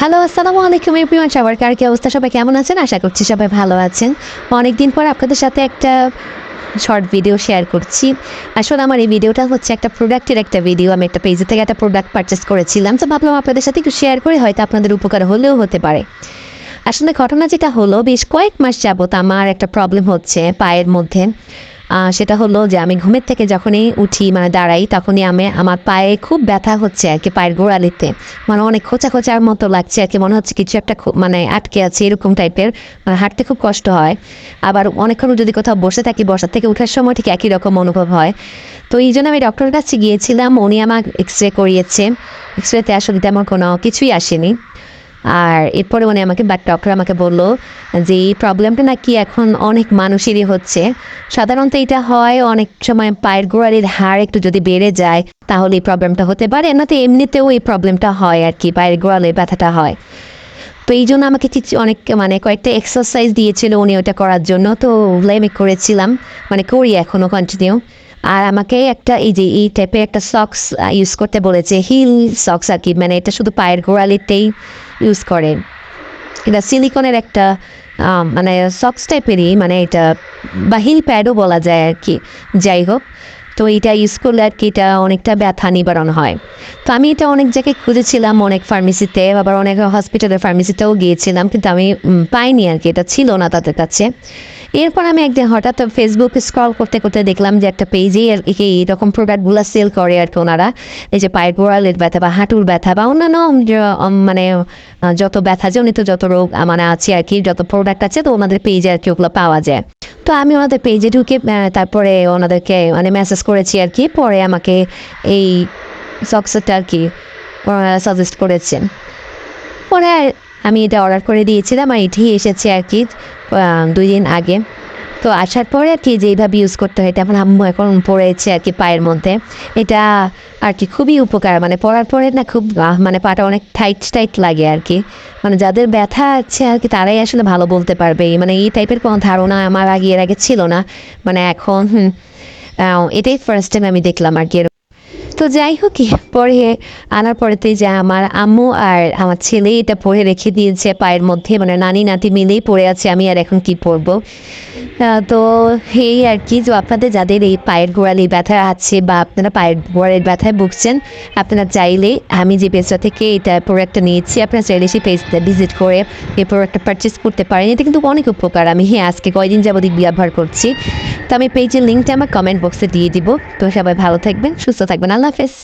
Hello আসসালামু আলাইকুম everyone সবার কার কি অবস্থা? সবাই কেমন আছেন? আশা করছি সবাই ভালো আছেন। অনেকদিন পর আপনাদের সাথে একটা শর্ট ভিডিও শেয়ার করছি। আসলে আমার এই ভিডিওটা হচ্ছে একটা প্রোডাক্টের একটা ভিডিও আমি একটা পেজে থেকে একটা প্রোডাক্ট পারচেস করেছিলাম। তো ভাবলাম আপনাদের সাথে একটু শেয়ার করে। হয়তো আপনাদের উপকার হলেও হতে পারে। আসলে ঘটনা যেটা হলো, বেশ কয়েক মাস যাবত আমার একটা প্রবলেম হচ্ছে পায়ের মধ্যে। সেটা হলো যে আমি ঘুমের থেকে যখনই উঠি মানে দাঁড়াই, তখনই আমি, আমার পায়ে খুব ব্যথা হচ্ছে আর কি পায়ের গোড়ালিতে। মানে অনেক খোঁচা খোঁচার মতো লাগছে আর কি, মনে হচ্ছে কিছু একটা মানে আটকে আছে এরকম টাইপের মানে হাঁটতে খুব কষ্ট হয়। আবার অনেকক্ষণ যদি কোথাও বসে থাকি, বসার থেকে ওঠার সময় ঠিক একই রকম অনুভব হয়। তো এই জন্য আমি ডক্টরের কাছে গিয়েছিলাম, উনি আমার এক্স রে করিয়েছে। এক্স রেতে আসলে তেমন কোনো কিছুই আসেনি। আর এরপরে উনি আমাকে বাট ডক্টর আমাকে বলল যে, এই প্রবলেমটা নাকি এখন অনেক মানুষেরই হচ্ছে। সাধারণত এটা হয় অনেক সময় পায়ের গোড়ালির হাড় একটু যদি বেড়ে যায়, তাহলে এই প্রবলেমটা হতে পারে। না তো এমনিতেও এই প্রবলেমটা হয় আর কি পায়ের গোড়ালির ব্যথাটা হয়। তো এই জন্য আমাকে অনেক মানে কয়েকটা এক্সারসাইজ দিয়েছিল উনি ওটা করার জন্য। তো ওগুলো করেছিলাম মানে করি এখনও কন্টিনিউ আর আমাকে একটা এই যে, এই টাইপের একটা সক্স ইউজ করতে বলেছে হিল সক্স আর কি মানে এটা শুধু পায়ের গোড়ালিতেই ইউজ করে। এটা সিলিকনের একটা মানে সক্স টাইপেরই মানে এটা বা হিল প্যাডও বলা যায় আর কি। যাই হোক, তো এটা ইউজ করলে আর কি এটা অনেকটা ব্যথা নিবারণ হয়। তো আমি এটা অনেক জায়গায় খুঁজেছিলাম, অনেক ফার্মেসিতে আবার অনেক হসপিটালের ফার্মেসিতেও গিয়েছিলাম, কিন্তু আমি পাইনি আর কি, এটা ছিল না তাদের কাছে। এরপর আমি একদিন হঠাৎ ফেসবুক স্ক্রল করতে করতে দেখলাম যে একটা পেজে এইরকম প্রোডাক্টগুলো সেল করে আর কি ওনারা। এই যে পায়ের গোড়ালের ব্যথা বা হাঁটুর ব্যথা বা অন্যান্য মানে যত ব্যথা জনিত যত রোগ মানে আছে আর কি, যত প্রোডাক্ট আছে তো ওনাদের পেজে আর কি ওগুলো পাওয়া যায়। তো আমি ওনাদের পেজে ঢুকে তারপরে ওনাদেরকে মানে মেসেজ করেছি আর কি, পরে আমাকে এই সক্সটা আর কি সাজেস্ট করেছেন। পরে আমি এটা অর্ডার করে দিয়েছিলাম আর এটি এসেছে আর কি দুই দিন আগে। তো আসার পরে আর কি যেইভাবে ইউজ করতে হয়, এটা তেমন আম্মু এখন পড়েছে আর কি পায়ের মধ্যে। এটা আর কি খুবই উপকার মানে পড়ার পরে না খুব মানে পাটা অনেক টাইট টাইট লাগে আর কি। মানে যাদের ব্যথা আছে আর কি, তারাই আসলে ভালো বলতে পারবে। মানে এই টাইপের কোনো ধারণা আমার আগে, এর আগে ছিল না। মানে এখন এটাই ফার্স্ট টাইম আমি দেখলাম আর কি। তো যাই হোক পরে আনার পরেতে যে আমার আম্মু আর আমার ছেলে এটা পরে রেখে দিয়েছে পায়ের মধ্যে মানে নানি নাতি মিলেই পড়ে আছে, আমি আর এখন কি পরবো। তো এই আর কি যে আপনাদের যাদের এই পায়ের গোড়ালি ব্যথা আছে বা আপনারা পায়ের গোড়ালির ব্যথায় ভুগছেন, আপনারা চাইলে আমি যে পেজটা থেকে এটা প্রোডাক্টটা নিয়েছি, আপনারা চাইলে সেই পেজটা ভিজিট করে এই প্রোডাক্টটা পারচেস করতে পারেন। এটা কিন্তু অনেক উপকার, আমি হ্যাঁ আজকে কয়দিন যাবতীয় ব্যবহার করছি। তো আমি পেজের লিঙ্কটা আমার কমেন্ট বক্সে দিয়ে দিব। তো সবাই ভালো থাকবেন, সুস্থ থাকবেন আল্লাহ হাফেজ